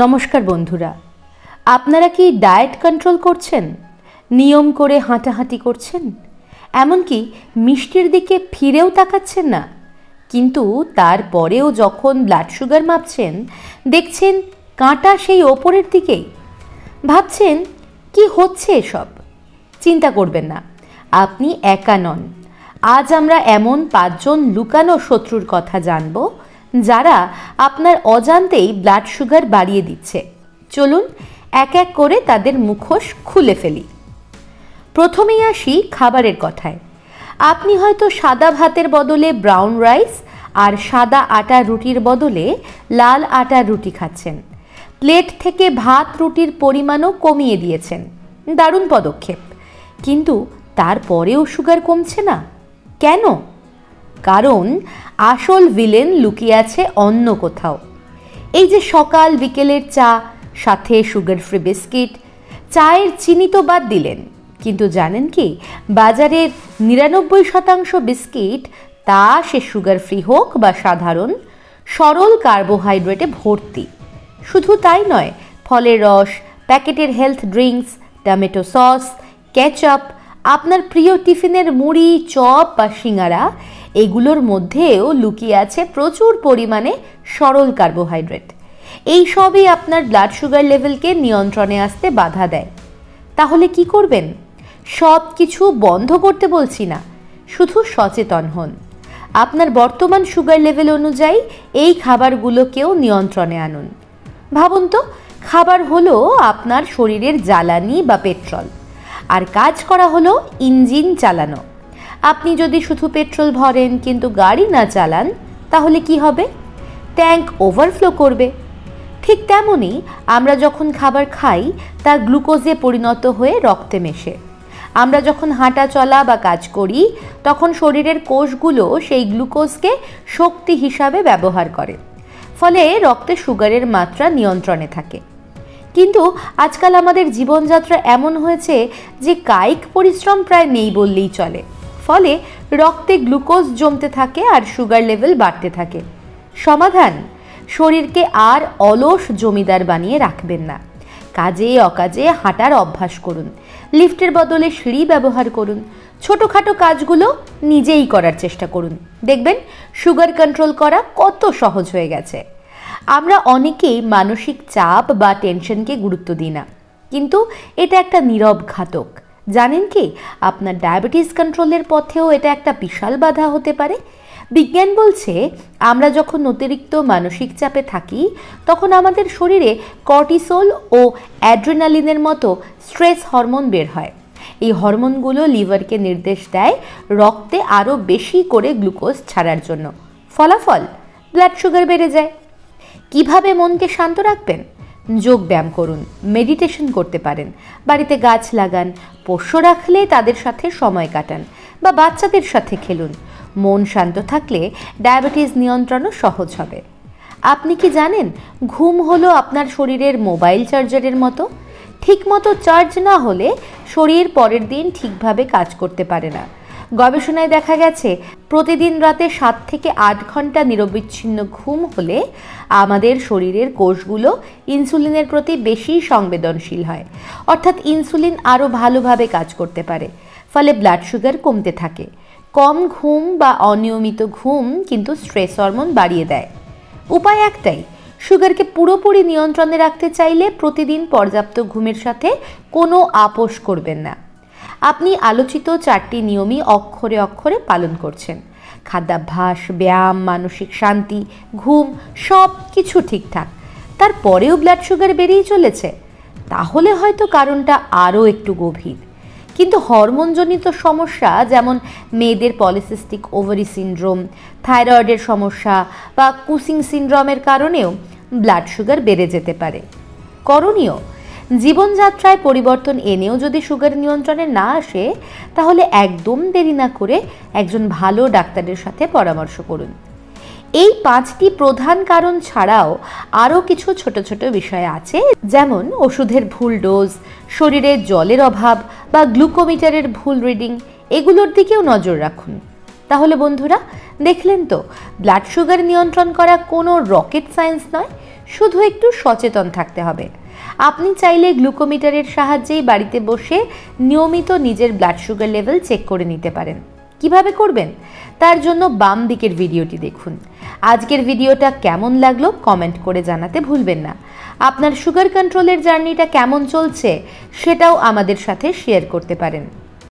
নমস্কার বন্ধুরা, আপনারা কি ডায়েট কন্ট্রোল করছেন? নিয়ম করে হাঁটাহাঁটি করছেন? এমনকি মিষ্টির দিকে ফিরেও তাকাচ্ছেন না। কিন্তু তারপরেও যখন ব্লাড সুগার মাপছেন, দেখছেন কাঁটা সেই ওপরের দিকেই ভাবছেন, কি হচ্ছে এসব? চিন্তা করবেন না, আপনি একা নন। আজ আমরা এমন পাঁচজন লুকানো শত্রুর কথা জানব যারা আপনার অজান্তেই ব্লাড সুগার বাড়িয়ে দিচ্ছে। চলুন এক এক করে তাদের মুখোশ খুলে ফেলি। প্রথমেই আসি খাবারের কথায়। আপনি হয়তো সাদা ভাতের বদলে ব্রাউন রাইস আর সাদা আটা রুটির বদলে লাল আটা রুটি খাচ্ছেন। প্লেট থেকে ভাত রুটির পরিমাণও কমিয়ে দিয়েছেন। দারুণ পদক্ষেপ। কিন্তু তারপরেও সুগার কমছে না। কেন? কারণ আসল ভিলেন লুকিয়ে আছে অন্য কোথাও। এই যে সকাল বিকেলের চা, সাথে সুগার ফ্রি বিস্কিট, চায়ের চিনি তো বাদ দিলেন। কিন্তু জানেন কি, বাজারের নিরানব্বই শতাংশ বিস্কিট, তা সে সুগার ফ্রি হোক বা সাধারণ, সরল কার্বোহাইড্রেটে ভর্তি। শুধু তাই নয়, ফলের রস, প্যাকেটের health drinks, tomato sauce, ketchup, আপনার প্রিয় টিফিনের মুড়ি, চপ বা সিঙ্গারা এগুলোর মধ্যেও লুকিয়ে আছে প্রচুর পরিমাণে সরল কার্বোহাইড্রেট। এই সবই আপনার ব্লাড সুগার লেভেলকে নিয়ন্ত্রণে আসতে বাধা দেয়। তাহলে কি করবেন? সব কিছু বন্ধ করতে বলছি না, শুধু সচেতন হন। আপনার বর্তমান সুগার লেভেল অনুযায়ী এই খাবারগুলোকেও নিয়ন্ত্রণে আনুন। ভাবুন তো, খাবার হলো আপনার শরীরের জ্বালানি বা পেট্রোল। আর কাজ করা হলো ইঞ্জিন চালানো। আপনি যদি শুধু পেট্রোল ভরেন কিন্তু গাড়ি না চালান, তাহলে কি হবে? ট্যাঙ্ক ওভারফ্লো করবে। ঠিক তেমনই আমরা যখন খাবার খাই তা গ্লুকোজে পরিণত হয়ে রক্তে মেশে। আমরা যখন হাঁটা চলা বা কাজ করি, তখন শরীরের কোষগুলো সেই গ্লুকোজকে শক্তি হিসাবে ব্যবহার করে। ফলে রক্তে সুগারের মাত্রা নিয়ন্ত্রণে থাকে। কিন্তু আজকাল আমাদের জীবনযাত্রা এমন হয়েছে যে কায়িক পরিশ্রম প্রায় নেই বললেই চলে। ফলে রক্তে গ্লুকোজ জমতে থাকে আর সুগার লেভেল বাড়তে থাকে। সমাধান, শরীরকে আর অলস জমিদার বানিয়ে রাখবেন না। কাজে অকাজে হাঁটার অভ্যাস করুন, লিফটের বদলে সিঁড়ি ব্যবহার করুন, ছোটোখাটো কাজগুলো নিজেই করার চেষ্টা করুন। দেখবেন সুগার কন্ট্রোল করা কত সহজ হয়ে গেছে। আমরা অনেকেই মানসিক চাপ বা টেনশনকে গুরুত্ব দিই না, কিন্তু এটা একটা নীরব ঘাতক। জানেন কি? আপনার ডায়াবেটিস কন্ট্রোলের পথেও এটা একটা বিশাল বাধা হতে পারে। বিজ্ঞান বলছে, আমরা যখন অতিরিক্ত মানসিক চাপে থাকি, তখন আমাদের শরীরে কর্টিসোল ও অ্যাড্রেনালিনের মতো স্ট্রেস হরমোন বের হয়। এই হরমোনগুলো লিভারকে নির্দেশ দেয় রক্তে আরও বেশি করে গ্লুকোজ ছাড়ার জন্য। ফলাফল, ব্লাড সুগার বেড়ে যায়। কীভাবে মনকে শান্ত রাখবেন? যোগ ব্যায়াম করুন মেডিটেশন করতে পারেন, বাড়িতে গাছ লাগান, পোষ্য রাখলে তাদের সাথে সময় কাটান বা বাচ্চাদের সাথে খেলুন। মন শান্ত থাকলে ডায়াবেটিস নিয়ন্ত্রণও সহজ হবে। আপনি কি জানেন ঘুম হলো আপনার শরীরের মোবাইল চার্জারের মতো? ঠিকমতো চার্জ না হলে শরীর পরের দিন ঠিকভাবে কাজ করতে পারে না। গবেষণায় দেখা গেছে, প্রতিদিন রাতে সাত থেকে আট ঘণ্টা নিরবিচ্ছিন্ন ঘুম হলে আমাদের শরীরের কোষগুলো ইনসুলিনের প্রতি বেশি সংবেদনশীল হয়। অর্থাৎ ইনসুলিন আরও ভালোভাবে কাজ করতে পারে, ফলে ব্লাড সুগার কমতে থাকে। কম ঘুম বা অনিয়মিত ঘুম কিন্তু স্ট্রেস হরমোন বাড়িয়ে দেয়। উপায় একটাই, সুগারকে পুরোপুরি নিয়ন্ত্রণে রাখতে চাইলে প্রতিদিন পর্যাপ্ত ঘুমের সাথে কোনো আপোষ করবেন না। আপনি আলোচিত চারটি নিয়মই অক্ষরে অক্ষরে পালন করছেন। খাদ্যাভ্যাস, ব্যায়াম, মানসিক শান্তি, ঘুম সব কিছু ঠিকঠাক। তারপরেও ব্লাড সুগার বেড়েই চলেছে। তাহলে হয়তো কারণটা আরও একটু গভীর। কিন্তু হরমোনজনিত সমস্যা যেমন মেয়েদের পলিসিস্টিক ওভারি সিনড্রোম থাইরয়েডের সমস্যা বা কুসিং সিনড্রোমের কারণেও ব্লাড সুগার বেড়ে যেতে পারে। করণীয় জীবনযাত্রায় পরিবর্তন এনেও যদি সুগার নিয়ন্ত্রণে না আসে, তাহলে একদম দেরি না করে একজন ভালো ডাক্তারের সাথে পরামর্শ করুন। এই পাঁচটি প্রধান কারণ ছাড়াও আরও কিছু ছোট ছোট বিষয় আছে, যেমন ওষুধের ভুল ডোজ শরীরে জলের অভাব বা গ্লুকোমিটারের ভুল রিডিং, এগুলোর দিকেও নজর রাখুন। তাহলে বন্ধুরা, দেখলেন তো, ব্লাড সুগার নিয়ন্ত্রণ করা কোনো রকেট সায়েন্স নয়, শুধু একটু সচেতন থাকতে হবে। আপনি চাইলে গ্লুকোমিটারের সাহায্যেই বাড়িতে বসে নিয়মিত নিজের ব্লাড সুগার লেভেল চেক করে নিতে পারেন। কীভাবে করবেন? তার জন্য বাম দিকের ভিডিওটি দেখুন। আজকের ভিডিওটা কেমন লাগল কমেন্ট করে জানাতে ভুলবেন না। আপনার সুগার কন্ট্রোলের জার্নিটা কেমন চলছে সেটাও আমাদের সাথে শেয়ার করতে পারেন।